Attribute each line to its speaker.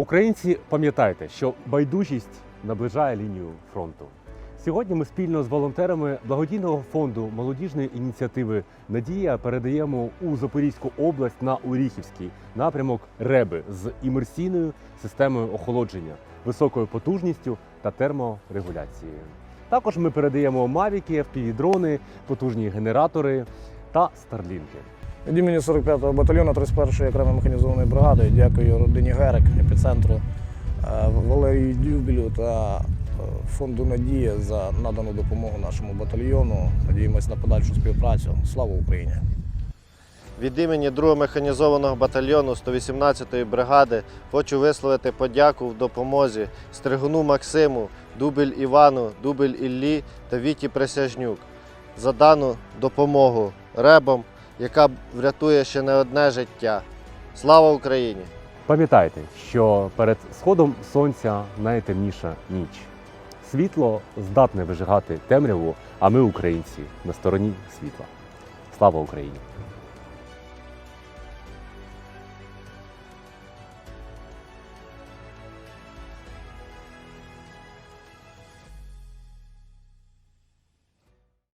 Speaker 1: Українці, пам'ятайте, що байдужість наближає лінію фронту. Сьогодні ми спільно з волонтерами благодійного фонду молодіжної ініціативи Надія передаємо у Запорізьку область на Оріхівський напрямок реби з імерсійною системою охолодження, високою потужністю та терморегуляцією. Також ми передаємо мавіки, FPV-дрони, потужні генератори та старлінки.
Speaker 2: Від імені 45-го батальйону 31-ї окремої механізованої бригади дякую родині Герик, епіцентру е, Валерію Дюбелю та е, фонду Надія за надану допомогу нашому батальйону. Надіємось на подальшу співпрацю. Слава Україні!
Speaker 3: Від імені 2-го механізованого батальйону 118-ї бригади хочу висловити подяку в допомозі Стригуну Максиму, Дубель Івану, Дубель Іллі та Віті Присяжнюк за дану допомогу ребам, яка врятує ще не одне життя. Слава Україні!
Speaker 1: Пам'ятайте, що перед сходом сонця найтемніша ніч. Світло здатне вижигати темряву, а ми, українці, на стороні світла. Слава Україні!